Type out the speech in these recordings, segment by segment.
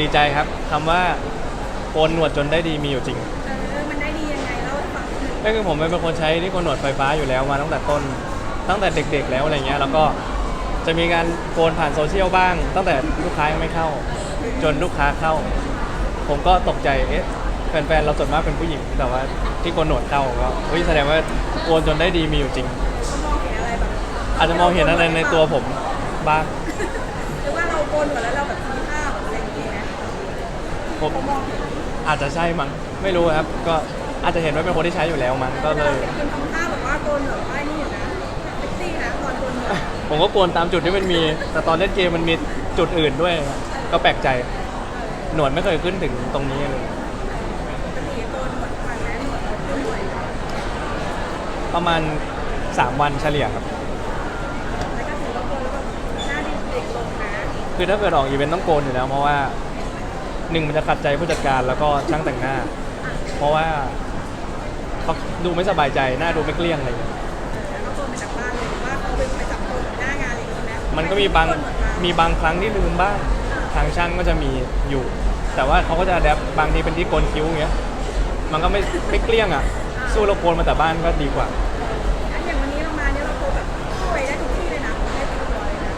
ดีใจครับคำว่าโกนหนวดจนได้ดีมีอยู่จริง เออมันได้ดียังไงเล่าให้ฟังหน่อยก็คือผมเป็นคนใช้ที่โกนหนวดไฟฟ้าอยู่แล้วมาตั้งแต่ต้น ตั้งแต่เด็กๆแล้วอะไรเงี้ยแล้วก็จะมีการโกนผ่านโซเชียลบ้าง ตั้งแต่ลูกค้ายังไม่เข้า จนลูกค้าเข้า ผมก็ตกใจเอ๊ะแฟนๆเราส่วนมากเป็นผู้หญิงแต่ว่าที่โกนหนวดเข้าก็เฮ้ยแสดงว่าโกนจนได้ดีมีอยู่จริงเขามองเห็นอะไรแบบอาจจะมองเห็นอะไรในตัวผมบ้างหรือว่าเราโกนหมดแล้วเราแบบมีค่าแบบอะไรอย่างเงี้ยนะ ผมเขามองเห็นอาจจะใช่มั้งไม่รู้ครับ ก็อาจจะเห็นว่าเป็นคนที่ใช้อยู่แล้วมั้งก็เลเรายเห็นคุณทำท่าแบบว่าโกนแบบว่านี่อยู่นะเซ็กซี่นะตอนโกนหนวดผมก็โกนตามจุดที่มันมี แต่ตอนเล่นเกมมันมีจุดอื่นด้วย ก็แปลกใจ หนวดไม่เคยขึ้นถึงตรงนี้เลย ปกติโกนหนวดก่อนนะหนวดเราขึ้นบ่อยนะประมาณ 3 วันเฉลี่ยครับ แล้วก็ถือว่าโกนแล้วแบบหน้าเด็กลงนะ คือถ้าเกิดออกอีเวนต์ต้องโกนอยู่แล้ว เพราะว่า หนึ่งมันจะขัดใจผู้จัดการแล้วก็ช่างแต่งหน้า เพราะว่าเขาดูไม่สบายใจหน้าดูไม่เกลี้ยงอะไรอย่างเงี้ยแล้วก็โกนมาจากบ้านเลยหรือว่าเขาไปไปจับโกนหน้างานอะไรอย่างเงี้ยไหมันก็มีบางมีบางครั้งที่ลืมบ้างทางช่างก็จะมีอยู่ แต่ว่าเขาก็จะแดบบางทีเป็นที่โกนคิ้วอย่างเงี้ยมันก็ไม่ไม่เกลี้ยงอะ สู้เราโกนมาแต่บ้านก็ดีกว่า อันอย่างวันนี้เรามาเนี่ยเราโกนแบบไปได้ทุกที่เลยนะไม่ติดตัวเลยนะ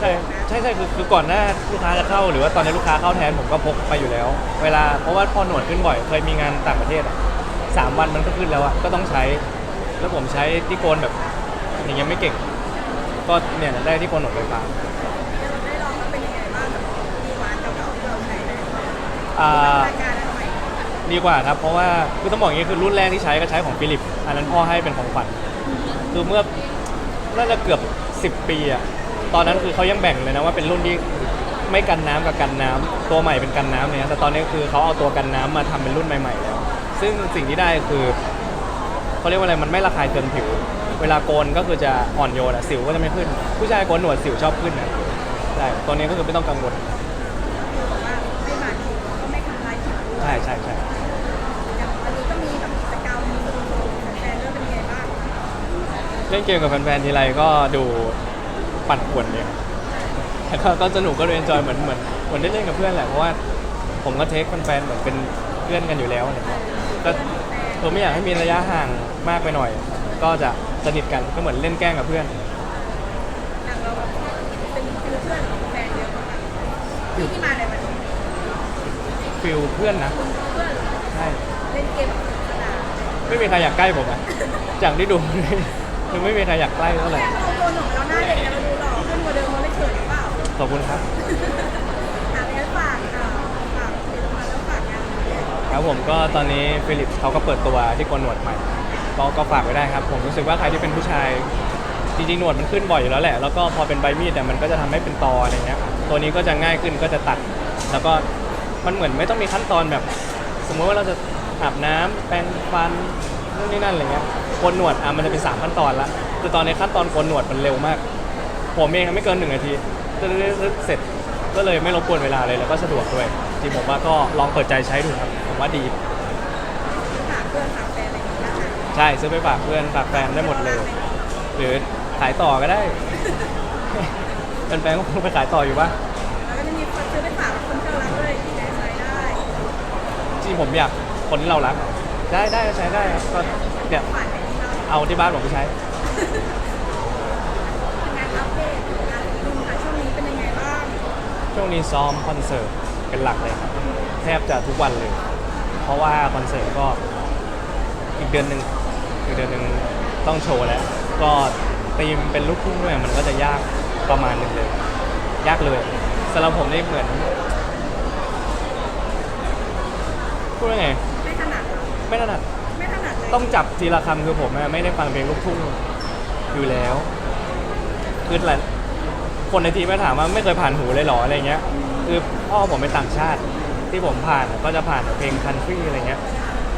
ใช่ใช่ใช่คือคือก่อนหน้าลูกค้าจะเข้า หรือว่าตอนนี้ลูกค้าเข้าแทนผมก็พกไปอยู่แล้ว เวลาเพราะว่าพอหนวดขึ้นบ่อยเคยมีงานต่างประเทศอะสามวันมันก็ขึ้นแล้วอะก็ต้องใช้ แล้วผมใช้ที่โกนแบบอย่างเงี้ยไม่เก่ง ก็เนี่ยได้ที่โกนหนวดไฟฟ้าเราได้ลองแล้วเป็นยังไงบ้างแบบดีหวานเก่าๆที่เราใช้เลยอ่า รายการอันใหม่ดีกว่าครับ เพราะว่าคือต้องบอกอย่างนี้คือรุ่นแรกที่ใช้ก็ใช้ของฟิลิป อันนั้นพ่อให้เป็นของขวัญคือเมื่อน่าจะเกือบ 10 ปีอะ ตอนนั้นคือเขายังแบ่งเลยนะว่าเป็นรุ่นที่ไม่กันน้ำกับกันน้ำตัวใหม่เป็นกันน้ำเนี่ยแต่ตอนนี้คือเขาเอาตัวกันน้ำมาทำเป็นรุ่นใหม่ๆแล้ว ซึ่งสิ่งที่ได้คือเขาเรียกว่าอะไรมันไม่ระคายเคืองผิว เวลาโกนก็คือจะอ่อนโยนอะสิวก็จะไม่ขึ้น ผู้ชายโกนหนวดสิวชอบขึ้นนะใช่ตัวนี้ก็คือไม่ต้องกังวลคือแบบว่าไม่บาดผิวก็ไม่ทำลายผิวด้วยใช่ใช่ใช่อย่างวันนี้ก็มีแบบกิจกรรมมีโชว์แฟนๆเรื่องเป็นยังไงบ้าง เล่นเกมกับแฟนๆทีไรก็ดู ปั่นป่วนเนี่ยแต่ก็ก็สนุกก็เอนจอยเหมือนเหมือนเหมือนได้เล่นกับเพื่อนแหละเพราะว่าผมก็เทคแฟนๆเหมือนเป็นเพื่อนกันอยู่แล้วอะไรเงี้ยก็ผมไม่อยากให้มีระยะห่างมากไปหน่อย ก็จะสนิทกันก็เหมือนเล่นแกล้งกับเพื่อน อย่างเราแบบเป็นคือเพื่อนของแฟนเยอะมากที่ที่มาในวันนี้ฟิลเพื่อนนะเพื่อนใช่เล่นเกมแบบสนุกสนานไม่มีใครอยากใกล้ผมอะจากที่ดู คือไม่มีใครอยากใกล้เท่าไหร่ แค่เราโกนหนวดเราหน้าเด็กเนี่ยเราดู อเปล่าขอบคุณครับ อะงั้นฝากอ่าฝากผลิตภัณฑ์แล้วฝากงานนี้ด้วยครับผมก็ตอนนี้ฟิลิปเขาก็เปิดตัวที่โกนหนวดใหม่ก็ก็ฝากไว้ได้ครับ ผมรู้สึกว่าใครที่เป็นผู้ชาย จริงๆหนวดมันขึ้นบ่อยอยู่แล้วแหละ แล้วก็พอเป็นใบมีดเนี่ยมันก็จะทำให้เป็นตออะไรเงี้ยตัวนี้ก็จะง่ายขึ้นก็จะตัด แล้วก็มันเหมือนไม่ต้องมีขั้นตอนแบบ สมมติว่าเราจะอาบน้ำแปรงฟันนู่นนี่นั่นอะไรเงี้ยโกนหนวดอะมันจะเป็นสามขั้นตอนละคือตอนในขั้นตอนโกนหนวดมันเร็วมาก ผมเองไม่เกินหนึ่งนาทีตึ๊ดๆๆ เสร็จก็เลยไม่รบกวนเวลาเลยแล้วก็สะดวกด้วยจริงผมว่าก็ลองเปิดใจใช้ดูครับผมว่าดีฝากเพื่อนฝากแฟนอะไรอย่างเงี้ยนะคะใช่ซื้อไปฝากเพื่อนฝากแฟนได้หมดเลย หรือขายต่อก็ได้ เป็นแฟนก็คงไปขายต่ออยู่ปะแล้วก็จะมีคนซื้อไปฝากคนที่เรารักด้วยที่จะใช้ได้จริงผมอยากคนที่เรารัก ได้ได้ใช้ได้ครับก็เนี่ยผ่านไปที่เราเอาที่บ้านผมไปใช้ งานอัปเดตงานลุงค่ะช่วงนี้เป็นยังไงบ้าง ช่วงนี้ซ้อมคอนเสิร์ตเป็นหลักเลยครับแทบจะทุกวันเลย เพราะว่าคอนเสิร์ตก็อีกเดือนหนึ่งอีกเดือนหนึ่งต้องโชว์แล้ว ก็ธีมเป็นลูกทุ่งด้วยมันก็จะยากประมาณหนึ่งเลย ยากเลยสำหรับผมนี่เหมือนพูดว่าไงไม่ถนัดเหรอไม่ถนัด ไม่ถนัดเลยต้องจับทีละคำคือผมอะไม่ได้ฟังเพลงลูกทุ่งอยู่แล้ว คือหลาย คนในทีมก็ถามว่าไม่เคยผ่านหูเลยเหรออะไรเงี้ย คือพ่อผมเป็นต่างชาติที่ผมผ่านก็จะผ่านเพลงคันทรีอะไรเงี้ย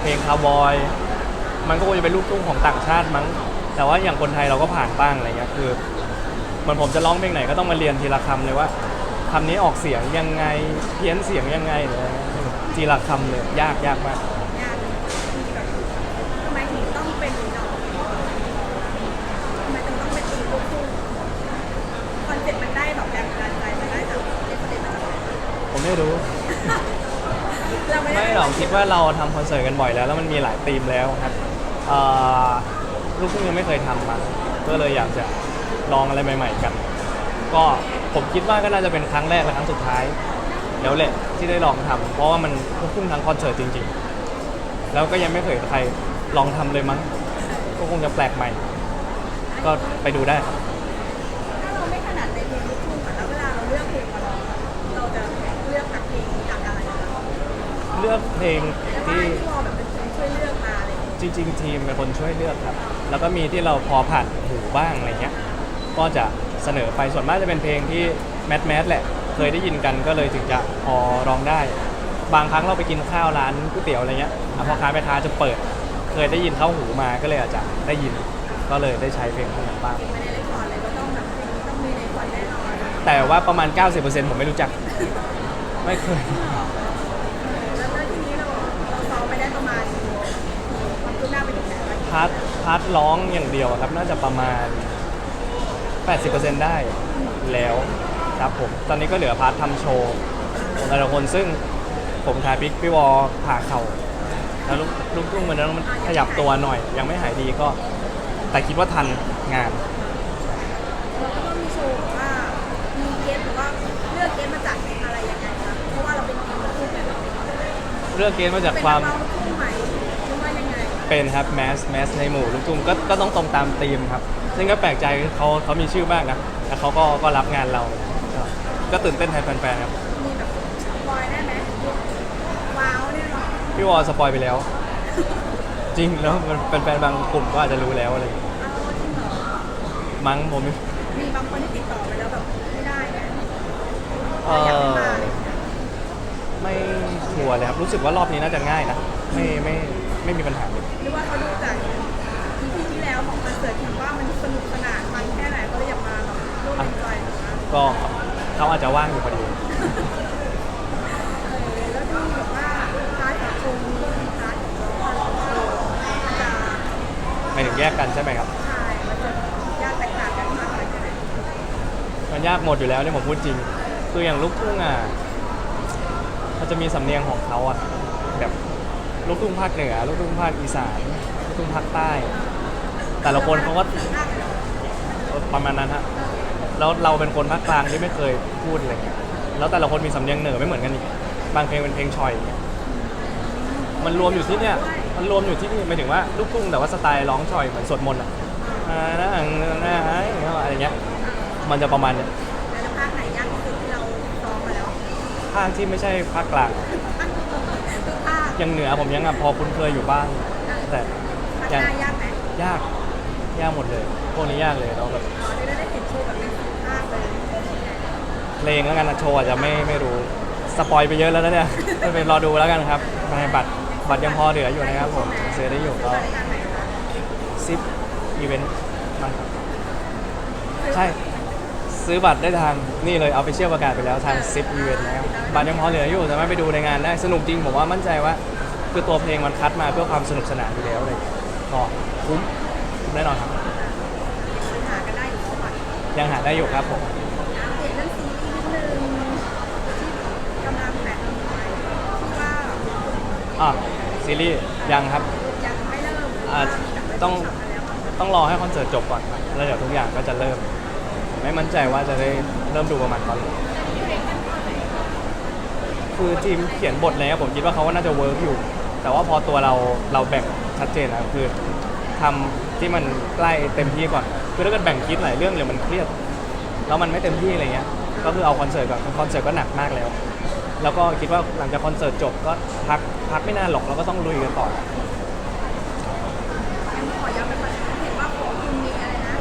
เพลงคาวบอย มันก็คงจะเป็นลูกทุ่งของต่างชาติมั้ง แต่ว่าอย่างคนไทยเราก็ผ่านบ้างอะไรเงี้ย คือเหมันผมจะร้องเพลงไหนก็ต้องมาเรียนทีละคำเลยว่าคำนี้ออกเสียงยังไง เพี้ยนเสียงยังไงหรืออะไรเงี้ยทีละคำเลยยากยากมาก งานมีแบบทำไมถึงต้องเป็นดอกทำไมถึงต้องเป็นตีลูกทุ่งคอนเซ็ปต์มันได้แบบแรงบันดาลใจมาได้จากเอฟเฟกต์มาจากไหน ผม ไม่รู้ เราไม่ได้ไม่หรอกคิดว่าเราทำคอนเสิร์ตกันบ่อยแล้ว แล้วมันมีหลายธีมแล้วครับเอ่อลูกทุ่งยังไม่เคยทำมาก็เลยอยากจะลองอะไรใหม่ ๆ กัน ก็ผมคิดว่าก็น่าจะเป็นครั้งแรกและครั้งสุดท้าย แล้วแหละที่ได้ลองทำเพราะว่ามันลูกทุ่งทั้งคอนเสิร์ตจริง ๆ แล้วก็ยังไม่เคยใครลองทำเลยมั้งก็คงจะแปลกใหม่ ก็ไปดูได้ครับ เลือกเพลงแต่ว่าที่ที่วอลแบบเป็นคนช่วยเลือกมาอะไรอย่างเงี้ยจริง ๆ ทีมเป็นคนช่วยเลือกครับ แล้วก็มีที่เราพอผ่านหูบ้างอะไรเงี้ย ก็จะเสนอไปส่วนมากจะเป็นเพลงที่แมสแมสแหละ เคยได้ยินกันก็เลยถึงจะพอร้องได้ บางครั้งเราไปกินข้าวร้านก๋วยเตี๋ยวอะไรเงี้ยอะพ่อค้าแม่ค้าจะเปิด เคยได้ยินเข้าหูมาก็เลยอาจจะได้ยิน ก็เลยได้ใช้เพลงพวกนั้นบ้างไม่ได้เล่นคอร์ดเลยก็ต้องแบบเพลงนี้ต้องมีในคอร์ดแน่นอนแต่ว่าประมาณ 90%ผมไม่รู้จัก ไม่เคย พาร์ทร้องอย่างเดียวครับ น่าจะประมาณ 80%ได้แล้วครับผม ตอนนี้ก็เหลือพาร์ททำโชว์ของแต่ละคนซึ่งผมทายพิกพี่วอผ่าเข่าแล้วลูกลูกทุ่งมันนั้นมันขยับตัวหน่อย ยังไม่หายดีก็ แต่คิดว่าทันงาน เราก็ต้องมีโชว์ว่ามีเกสหรือว่าเลือกเกสมาจากอะไรยังไงคะเพราะว่าเราเป็นทีมลูกทุ่งแบบเลือกเกณฑ์มาจากเป็นความนักร้องลูกทุ่ง เป็นครับแมสแมสในหมู่ลูกทุ่งก็ก็ต้องตรงตามธีมครับ ซึ่งก็แปลกใจเขาเขามีชื่อมากนะแล้วเขาก็ก็รับงานเราก็ก็ตื่นเต้นแทนแฟนๆครับมีแบบบอยได้ไหมว้าวเนี่ยเนาะพี่วอสปอยไปแล้ว จริงแล้วมันเป็นแฟนบางกลุ่มก็อาจจะรู้แล้วอะไรอย่างเงี้ยเอาจริงเหรอมั้งผมมีบางคนที่ติดต่อไปแล้วแบบไม่ได้ไงเออยากให้อมาไม่ชัวร์เลยครับรู้สึกว่ารอบนี้น่าจะง่ายนะไม่ไม่ไม่มีปัญหาเลยหรือ ว่าเขาดูจากทีที่แล้วของคอนเสิร์ตถึงว่ามันสนุกสนานมันแค่ไหนเขาเลยอยากมาแบบร่วมเป็นจอยนะคะก็เขาอาจจะว่างอยู่พอดี เออแล้วที่แบบว่าพาร์ทของโชว์มีพาร์ทของร้องโชว์มันจะหมายถึงแยกกันใช่ไหมครับใช่มันจะยากแตกต่างกันมากเลยแค่ไหนมันยากหมดอยู่แล้วเนี่ยผมพูดจริง คืออย่างลูกทุ่งอะมันจะมีสำเนียงของเขาอะแบบ ลูกทุ่งภาคเหนือลูกทุ่งภาคอีสานลูกทุ่งภาคใต้ แต่ละคนเขาก็มากเลยเหรอประมาณนั้นฮะแล้วเราเป็นคนภาคกลางที่ไม่เคยพูดอะไรเงี้ยแล้วแต่ละคนมีสำเนียงเหนือไม่เหมือนกันอีกบางเพลงเป็นเพลงชอยอย่างเงี้ยมันรวมอยู่ที่เนี่ยมันรวมอยู่ที่นี่หมายถึงว่าลูกทุ่งแต่ว่าสไตล์ร้องชอยเหมือนสวดมนต์อะอ่านะอ่านะอะไรเงี้ยมันจะประมาณเนี้ยแล้วภาคไหนยากที่สุดที่เราซ้อมมาแล้วภาคที่ไม่ใช่ภาคกลางทุกภาค ยังเหนือผมยังอะพอคุ้นเคยอยู่บ้าง แต่ภาคยังใต้ยากไหมยากยากหมดเลย พวกนี้ยากเลยเราแบบอ๋อเดี๋ยวได้เห็นโชว์แบบเป็นสี่ภาคเลยเพลงแล้วกันนะโชว์อาจจะไม่ไม่รู้สปอยไปเยอะแล้วนะเนี่ยก็ไปรอดูแล้วกันครับในบัตรบัตรยังพอเหลืออยู่นะครับผมซื้อได้อยู่ก็รายการไหนคะซิปอีเวนต์มันครับใช่ ซื้อบัตรได้ทางนี่เลยเอาไปเชี่ยวประกาศไปแล้วทางซิปอีเวนต์นะครับบัตรยังพอเหลืออยู่สามารถไปดูในงานได้สนุกจริงผมว่ามั่นใจว่า คือตัวเพลงมันคัดมาเพื่อความสนุกสนานอยู่แล้วเลยก็คุ้มคุ้มแน่นอนครับหากันได้อยู่ทุกวันยังหาได้อยู่ครับผมอัปเดตเรื่องซีรีส์นิดนึงที่กำลังแบบมีไว้ที่ว่าอะซีรีส์ยังครับยังไม่เริ่มอ่าต้องต้องรอให้คอนเสิร์ตจบก่อนครับแล้วเดี๋ยวทุกอย่างก็จะเริ่มผม ไม่มั่นใจว่าจะได้เริ่มดูประมาณตอนไหนคือทีมเขียนบทอะไรเงี้ยผมคิดว่าเขาก็น่าจะเวิร์กอยู่ แต่ว่าพอตัวเราเราแบ่งชัดเจนแล้วคือทำที่มันใกล้เต็มที่ก่อน คือถ้าเกิดแบ่งคิดหลายเรื่องเดี๋ยวมันเครียด แล้วมันไม่เต็มที่อะไรเงี้ย ก็คือเอาคอนเสิร์ตก่อนคอนเสิร์ตก็หนักมากแล้ว แล้วก็คิดว่าหลังจากคอนเสิร์ตจบก็พักพักไม่นานหรอกแล้วก็ต้องลุยกันต่อ ยังขอย้ำไปก่อนเห็นว่าของคุณมีอะไรนะ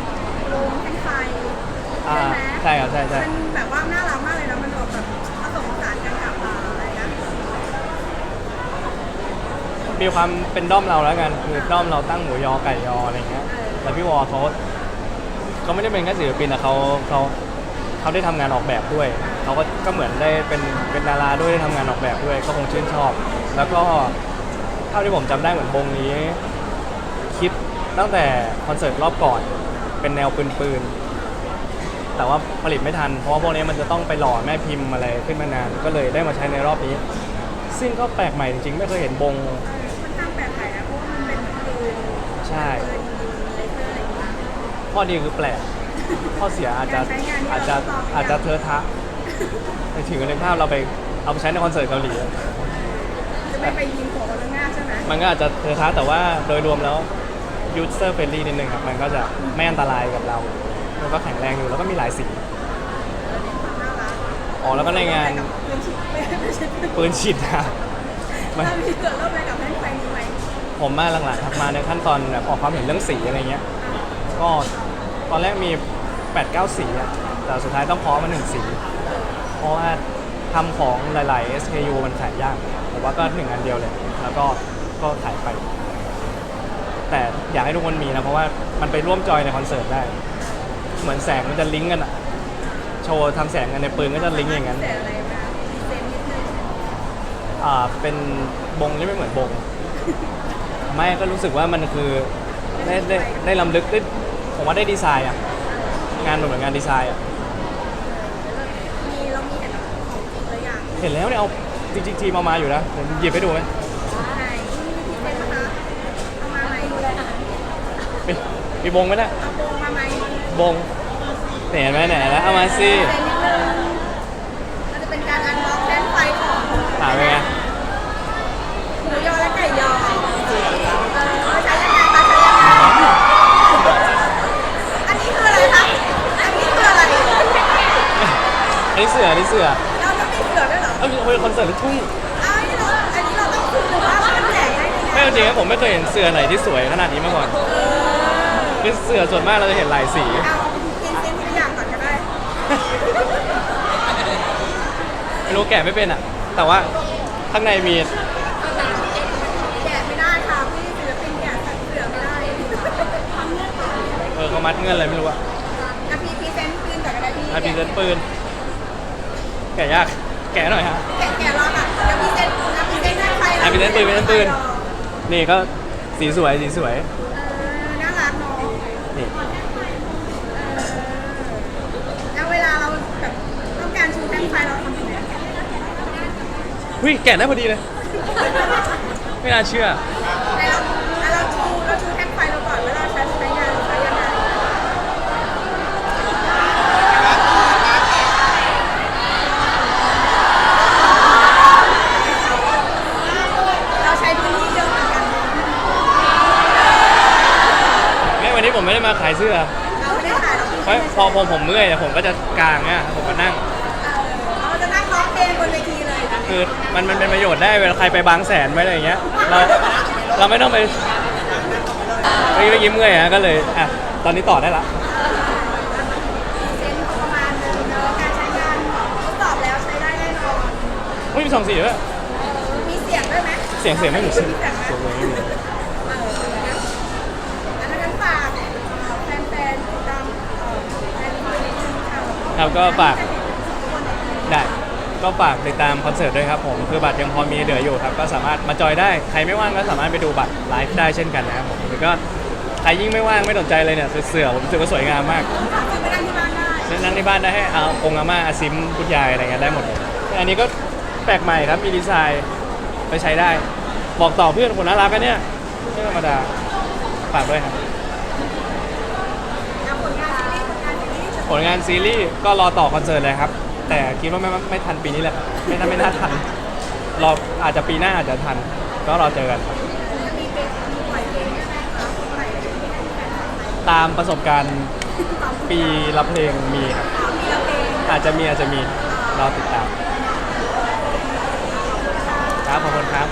โรงแท่งไฟ อ่า ใช่ไหม ใช่ครับใช่ใช่ มันแบบว่าน่ารักมากเลยนะมันแบบผสมผสานกันกับอ่าอะไรนะ มีความเป็นด้อมเราแล้วกันคือด้อมเราตั้งหมูยอไก่ยออะไรเงี้ยแล้วพี่วอเขาเขาไม่ได้เป็นแค่ศิลปินนะเขาเขาเขาได้ทำงานออกแบบด้วยเขาก็ก็เหมือนได้เป็นเป็นดาราด้วยได้ทำงานออกแบบด้วยก็คงชื่นชอบ แล้วก็เท่าที่ผมจำได้เหมือนวงนี้ คิดตั้งแต่คอนเสิร์ตรอบก่อนเป็นแนวปืนๆแต่ว่าผลิตไม่ทัน เพราะว่าพวกนี้มันจะต้องไปหล่อแม่พิมพ์อะไรขึ้นมานานก็เลยได้มาใช้ในรอบนี้ ซึ่งก็แปลกใหม่จริงๆ ไม่เคยเห็นบง ใช่ปืนยิงเลเซอร์อะไรอย่างเงี้ยข้อดีคือแปลก ข้อเสียอาจจะอาจจะอาจจะเทอะทะในถึงในภาพเราไปเอาไปใช้ในคอนเสิร์ตเกาหลีจะไม่ไปยิงหัวคนข้างหน้าใช่ไหมมันก็อาจจะเทอะทะแต่ว่าโดยรวมแล้วยูเซอร์เฟรนลี่นิดนึงครับ มันก็จะไม่อันตรายกับเรา แล้วก็แข็งแรงอยู่แล้วก็มีหลายสีความน่ารักอ๋อแล้วก็ในงานกับปืนฉีดไม่ไม่ใช่ปืนปืนฉีดน้ำถ้ามีเกิดร่วมอะไรกับแท่งไฟนี้ไหม ผมมาหลังๆครับมาในขั้นตอนแบบออกความเห็นเรื่องสีอะไรเงี้ย ก็ตอนแรกมี 8 9 สีอะแต่สุดท้ายต้องเพาะมาหนึ่งสี เพราะว่าทำของหลาย ๆ SKU มันขายยากผมว่าก็หนึ่งอันเดียวเลย แล้วก็ก็ขายไป แต่อยากให้ทุกคนมีนะ เพราะว่ามันไปร่วมจอยในคอนเสิร์ตได้ เหมือนแสงมันจะลิงก์กันอะโชว์ทำแสงกันในปืนก็จะลิงก์อย่างนั้นเสียอะไรมาดีเซนนิดนึงอ่าเป็นบงที่ไม่เหมือนบง ไม่ก็รู้สึกว่ามันคือได้ได้ได้ลำลึกได้ผมว่าได้ดีไซน์อะงานมันเหมือนงานดีไซน์อะมีเรามีเห็นของจริงเลยอย่างเห็นแล้วเนี่ยเอาจริงๆทีมเอามาอยู่นะเดี๋ยวหยิบให้ดูไหมไหนมีพิเศษนะคะเอามาไหมดูเลยมีมีบงไหมเนะเอาโบมาไหมบงเนี่ยเห็นไหมไหนแล้วเอามาสิเป็นนิดนึงมันจะเป็นการอันบ็อกแท่นไฟของ ถามเป็นไง หมูยอและไก่ยอเออใช้ยังไงคะใช้ยังไงอันนี้คืออะไรคะอันนี้คืออะไร อันนี้เสืออันนี้เสือเราจะมีเสือด้วยเหรอ เอ้ยเป็นคอนเสิร์ตลูกทุ่งอ้าวอันนี้เราอันนี้เราต้องคือว่ามันแจกได้ยังไงไม่จริงๆนะผมไม่เคยเห็นเสือไหนที่สวยขนาดนี้มาก่อนคือเสือส่วนมากเราจะเห็นหลายสี เอากินเส้นทุกอย่างก่อนก็ได้ ไม่รู้แกะไม่เป็นอะ แต่ว่าข้างในมี แกะไม่ได้ค่ะพี่ศิลปินแกะเสือไม่ได้เออเขามัดเงื่อนอะไรไม่รู้อะอะพี่พรีเซนต์ปืนก่อนก็ได้พี่อาพีเซนปืน แกะยากแกะหน่อยฮะแกะแกะรอก่อนเดี๋ยวพรีเซนต์อะพรีเซนต์ให้ใครอะพรีเซนต์ปืนพรีเซนต์ปืนนี่ก็สีสวยสีสวยเออน่ารักเนาะนี่แล้วเวลาเราแบบต้องการชูแท่งไฟเราทำยังไงหุ้ยแกะได้พอดีเลย ไม่น่าเชื่อ แต่เราแต่เราชูเราชูแท่งไฟเราก่อนแล้วเราใช้ใช้งานใช้ยังไงเราใช้พื้นที่เยอะเหมือนกัน แม่วันนี้ ผมไม่ได้มาขายเสื้อเราไม่ได้ถ่ายเราเพราะพอผมผมเมื่อยเนี่ยผมก็จะกางเนี่ยผมก็นั่ง เราจะนั่งร้องเพลงบนเวทีเลยนะคือมันมันเป็นประโยชน์ได้เวลาใครไปบางแสนไปอะไรอย่างเงี้ยเราเราไม่ต้องไปเมื่อกี้เมื่อกี้เมื่อยฮะก็เลยอะตอนนี้ต่อได้ละเซนต์ประมาณนึงเนอะการใช้งานทดสอบแล้วใช้ได้แน่นอนไม่มีสองสีด้วยมีเสียงด้วยไหมเสียงเสียงไม่เหมือนเสียงเสียงไหมเสียงไม่เหมือน เออนะอันนั้นฝากแฟนๆติดตามเอ่อแฟนคลับนิดนึง ครับก็ฝากได้ก็ฝากติดตามคอนเสิร์ตด้วยครับผมคือบัตรยังพอมีเหลืออยู่ครับก็สามารถมาจอยได้ใครไม่ว่างก็สามารถไปดูบัตรไลฟ์ได้เช่นกันนะครับผมหรือก็ใครยิ่งไม่ว่างไม่สนใจเลยเนี่ยเสือผมรู้สึกว่าสวยงามมากนั่งที่บ้านได้ซึ่งนั่งที่บ้านได้ให้อาองอาม่าอาซิมคุณยายอะไรเงี้ยได้หมดเลยอันนี้ก็แปลกใหม่ครับมีดีไซน์ไปใช้ได้ บอกต่อเพื่อนคนน่ารักกันเนี่ยไม่ธรรมดาฝากด้วยครับ ลงานซีรีส์ก็รอต่อคอนเสิร์ตเลยครับ แต่คิดว่าไม่ไม่ทันปีนี้แหละไม่น่าไม่น่าทันรออาจจะปีหน้าอาจจะทัน ก็รอเจอกันตามประสบการณ์ปีรับเพลงมีครับอาจจะมีอาจจะมีรอติดตามครับขอบคุณครับ